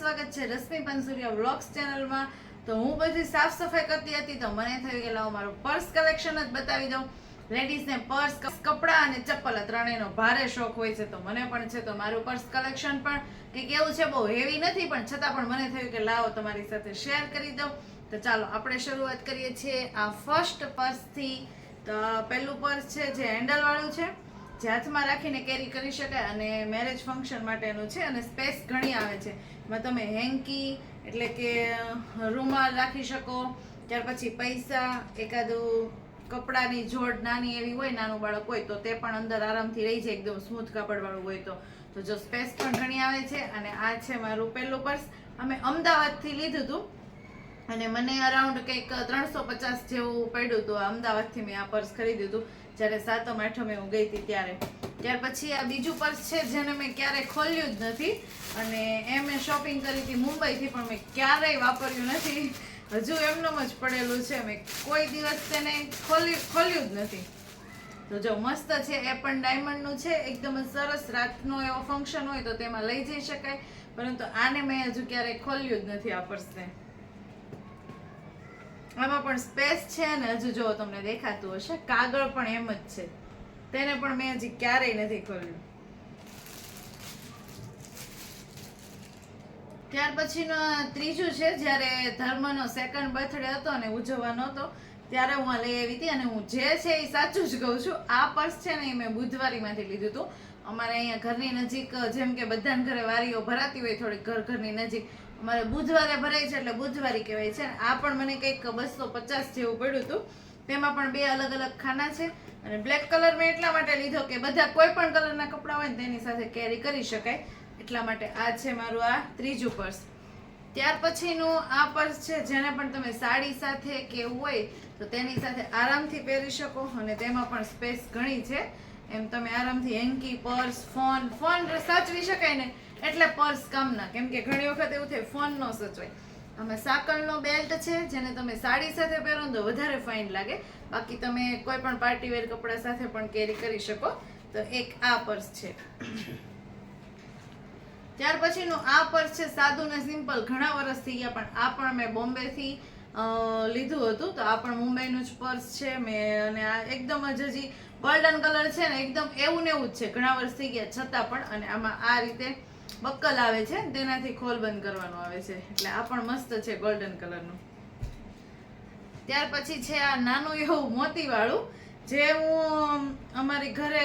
સ્વાગત છે રશ્મિ પંસુરિયા વ્લોગ્સ ચેનલમાં. તો હું બધી સાફ સફાઈ કરતી હતી તો મને થયું કે લાવો મારું પર્સ કલેક્શન જ બતાવી દઉં. લેડીઝને પર્સ કપડાં અને ચપ્પલ ત્રણેયનો ભારે શોખ હોય છે. તો મને પણ છે તો મારું પર્સ કલેક્શન પણ કે કેવું છે બહુ હેવી નથી, પણ છતાં પણ મને થયું કે લાવો તમારી સાથે શેર કરી દઉં. તો ચાલો આપણે શરૂઆત કરીએ છીએ આ ફર્સ્ટ પર્સથી તો પહેલું પર્સ છે જે હેન્ડલવાળું છે. જે હાથમાં રાખીને કેરી કરી શકાય અને મેરેજ ફંક્શન માટેનું છે અને સ્પેસ ઘણી આવે છે. એમાં તમે હેન્કી એટલે કે રૂમાલ રાખી શકો, ત્યાર પછી પૈસા, એકાદું કપડાની જોડ નાની એવી હોય, નાનું બાળક હોય, તો તે પણ અંદર આરામથી રહી જાય, એકદમ સ્મૂથ કાપડવાળું હોય તો. તો જો સ્પેસ પણ ઘણી આવે છે અને આ છે મારું પહેલું પર્સ અમે અમદાવાદથી લીધું હતું અને મને અરાઉન્ડ કંઈક ત્રણસો પચાસ જેવું પડ્યું હતું અમદાવાદથી મેં આ પર્સ ખરીદ્યું હતું જ્યારે સાતમ, આઠમે હું ગઈ હતી ત્યારે. ત્યાર પછી આ બીજું પર્સ છે જેને મેં ક્યારેય ખોલ્યું જ નથી. અને એ મેં શોપિંગ કરી હતી મુંબઈથી, પણ મેં ક્યારેય વાપર્યું નથી. હજુ એમનેમ જ પડેલું છે. મેં કોઈ દિવસ તેને ખોલ્યું ખોલ્યું જ નથી. તો જો મસ્ત છે, એ પણ ડાયમંડનું છે. એકદમ સરસ રાતનો એવો ફંક્શન હોય તો તેમાં લઈ જઈ શકાય. પરંતુ આને મેં હજુ ક્યારેય ખોલ્યું જ નથી આ પર્સને. આમાં પણ સ્પેસ છે ને હજુ જો તમને દેખાતું હશે, કાગળ પણ એમ જ છે. તેને પણ મેં હજી ક્યારેય નથી ખોલ્યું. ત્યાર પછીનો ત્રીજું છે, જ્યારે ધર્મનો સેકન્ડ બર્થડે હતો અને ઉજવવાનો હતો ત્યારે હું આ લઈ આવી હતી અને હું જે છે એ સાચું જ કહું છું. આ પર્સ છે ને એ મેં બુધવારીમાંથી લીધું હતું. અમારે અહીંયા ઘરની નજીક, જેમ કે બધાને ઘરે વારીઓ ભરાતી હોય, થોડીક ઘર ઘરની નજીક અમારે બુધવારે ભરાય છે એટલે બુધવારી કહેવાય છે. આ પણ મને કંઈક બસો પચાસ જેવું પડ્યું હતું. તેમાં પણ બે અલગ અલગ ખાના છે અને બ્લેક કલર મેં એટલા માટે લીધો કે બધા કોઈ પણ કલરના કપડાં હોય ને તેની સાથે કેરી કરી શકાય. એટલા માટે આ છે મારું આ ત્રીજું પર્સ. ત્યાર પછીનું આ પર્સ છે, જેને પણ તમે સાડી સાથે કે એવું હોય તો તેની સાથે આરામથી પહેરી શકો અને તેમાં પણ સ્પેસ ઘણી છે. એમ તમે આરામથી હેન્કી પર્સ, ફોન ફોન સાચવી શકાય ને. એટલે પર્સ કામના કેમ કે ઘણી વખત એવું થાય, ફોન નો સચવાય. અમે સાકળનો બેલ્ટ છે, જેને તમે સાડી સાથે પહેરો તો વધારે ફાઇન લાગે. બાકી તમે કોઈ પણ પાર્ટી વેર કપડા સાથે પણ કેરી કરી શકો. તો એક આ પર્સ છે. ત્યાર પછીનું આ પર્સ છે સાદું ને સિમ્પલ ઘણા વર્ષ થઈ ગયા, પણ આ પણ મેં બોમ્બેથી લીધું હતું. તો આ પણ મુંબઈનું જ પર્સ છે. મેં, અને આ એકદમ જ હજી ગોલ્ડન કલર છે ને, એકદમ એવું ને એવું જ છે. ઘણા વર્ષ થઈ ગયા, છતાં પણ, અને આમાં આ રીતે બક્કલ આવે છે તેનાથી ખોલ બંધ કરવાનું આવે છે. એટલે આ પણ મસ્ત છે ગોલ્ડન કલરનું ત્યાર પછી છે આ નાનું એવું મોતીવાળું, જે હું અમારી ઘરે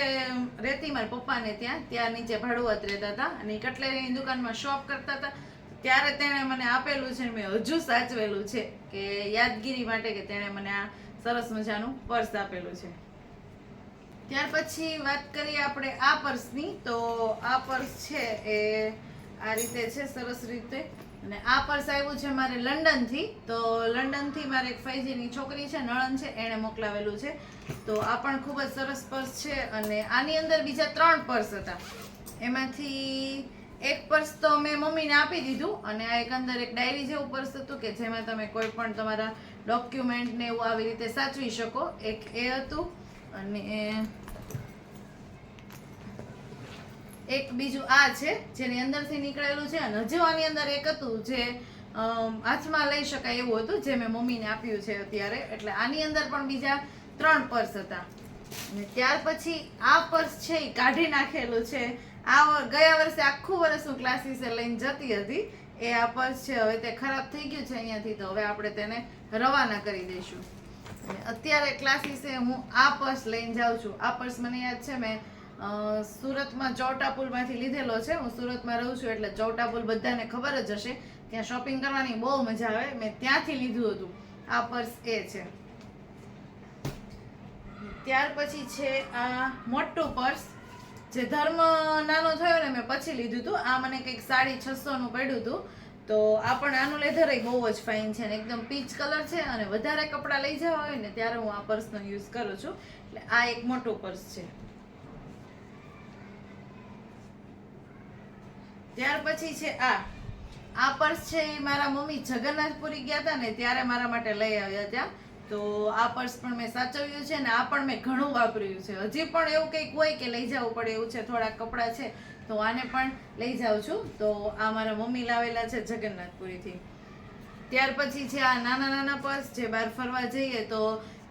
રહેતી મારા પપ્પાને ત્યાં ત્યાં નીચે ભાડુઆત રહેતા હતા અને કટલેરીની દુકાનમાં શોપ કરતા હતા. ત્યારે તેણે મને આપેલું છે, મેં હજુ સાચવેલું છે કે યાદગીરી માટે કે તેણે મને આ સરસ મજાનું પર્સ આપેલું છે. ત્યાર પછી વાત કરીએ આપણે આ પર્સની. તો આ પર્સ છે એ આ રીતે છે, સરસ રીતે. અને આ પર્સ આવ્યું છે મારે લંડનથી. તો લંડનથી મારે એક ફૈજીની છોકરી છે નળન છે, એણે મોકલાવેલું છે. તો આ પણ ખૂબ જ સરસ પર્સ છે અને આની અંદર બીજા ત્રણ પર્સ હતા. એમાંથી એક પર્સ તો મેં મમ્મીને આપી દીધું અને આ એક અંદર એક ડાયરી જેવું પર્સ હતું કે જેમાં તમે કોઈ પણ તમારા ડોક્યુમેન્ટને એવું આવી રીતે સાચવી શકો. એક એ હતું અને એક બીજું આ છે, જેની અંદરથી નીકળેલું છે અને હજુ આની અંદર એક હતું જે હાથમાં લઈ શકાય એવું હતું, જે મેં મમ્મીને આપ્યું છે અત્યારે. એટલે આની અંદર પણ બીજા ત્રણ પર્સ હતા. અને ત્યાર પછી આ પર્સ છે એ કાઢી નાખેલું છે. આ ગયા વર્ષે આખું વર્ષ હું ક્લાસીસે લઈને જતી હતી. એ આ પર્સ છે, હવે તે ખરાબ થઈ ગયું છે અહીંયાથી, તો હવે આપણે તેને રવાના કરી દઈશું. અત્યારે ક્લાસીસે હું આ પર્સ લઈને જાઉં છું. આ પર્સ મને યાદ છે, મેં સુરતમાં ચોટા પુલમાંથી લીધેલો છે. હું સુરતમાં રહું છું એટલે ચોટા પુલ બધાને ખબર જ હશે. ત્યાં શોપિંગ કરવાની બહુ મજા આવે. મેં ત્યાંથી લીધું હતું. આ પર્સ એ છે. ત્યાર પછી છે આ મોટું પર્સ જે ધર્મ નાનો થયો ને, મેં પછી લીધું હતું. આ મને કંઈક સાડી છસો નું પડ્યું હતું. તો આ પણ આનું લેધર બહુ જ ફાઇન છે ને એકદમ પીચ કલર છે અને વધારે કપડાં લઈ જવા હોય ને ત્યારે હું આ પર્સનો યુઝ કરું છું. એટલે આ એક મોટો પર્સ છે. ત્યાર પછી છે આ. આ પર્સ છે એ મારા મમ્મી જગન્નાથપુરી ગયા હતા ને ત્યારે મારા માટે લઈ આવ્યા હતા. તો આ પર્સ પણ મેં સાચવ્યું છે ને આ પણ મેં ઘણું વાપર્યું છે. હજી પણ એવું કંઈક હોય કે લઈ જવું પડે એવું છે, થોડાક કપડાં છે. તો આને પણ લઈ જાઉં છું. તો આ મારા મમ્મી લાવેલા છે જગન્નાથપુરીથી. ત્યાર પછી છે આ નાના નાના પર્સ જે બહાર ફરવા જઈએ તો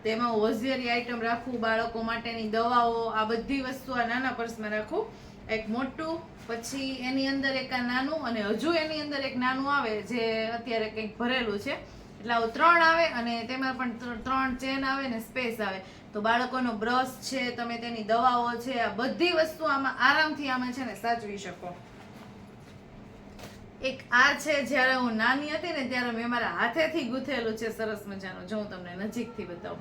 તેમાં વોઝિયરી આઈટમ રાખું, બાળકો માટેની દવાઓ, આ બધી વસ્તુ આ નાના પર્સમાં રાખું. એક મોટું, પછી એની અંદર એક આ નાનું અને હજુ એની અંદર એક નાનું આવે જે અત્યારે કંઈક ભરેલું છે. એટલે આવું ત્રણ આવે અને તેમાં પણ ત્રણ- ચેન આવે ને સ્પેસ આવે. તો બાળકોનો બ્રશ છે, તમે તેની દવાઓ છે, આ બધી વસ્તુ આમાં આરામથી આમાં છે ને સાચવી શકો. એક આ છે, જ્યારે હું નાની હતી ને ત્યારે મેં મારા હાથેથી ગૂંથેલું છે, સરસ મજાનું. જો હું તમને નજીકથી બતાવું.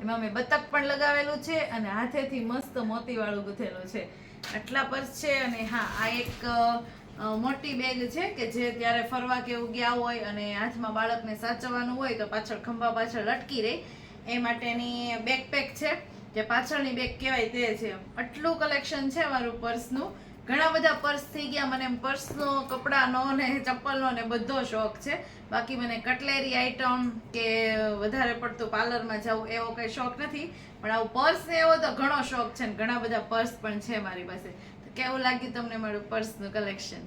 એમાં મેં બતક પણ લગાવેલું છે અને હાથેથી મસ્ત મોતીવાળું ગૂંથેલું છે. આટલા પર છે અને હા, આ એક મોટી બેગ છે કે જે ત્યારે ફરવા કે ગયા હોય અને હાથમાં બાળકને સાચવવાનું હોય તો પાછળ ખંભા પાછળ લટકી રહે. એ માટેની બેકપેક છે, જે પાછળની બેગ કહેવાય તે છે. આટલું કલેક્શન છે મારું પર્સનું. ઘણા બધા પર્સ થઈ ગયા. મને પર્સનો, કપડાનો ને ચપ્પલનો ને બધો શોખ છે. બાકી મને કટલેરી આઈટમ કે વધારે પડતું પાર્લરમાં જવું એવો કંઈ શોખ નથી. પણ આવું પર્સ એવો તો ઘણો શોખ છે ને ઘણા બધા પર્સ પણ છે મારી પાસે. કેવું લાગ્યું તમને મારું પર્સનું કલેક્શન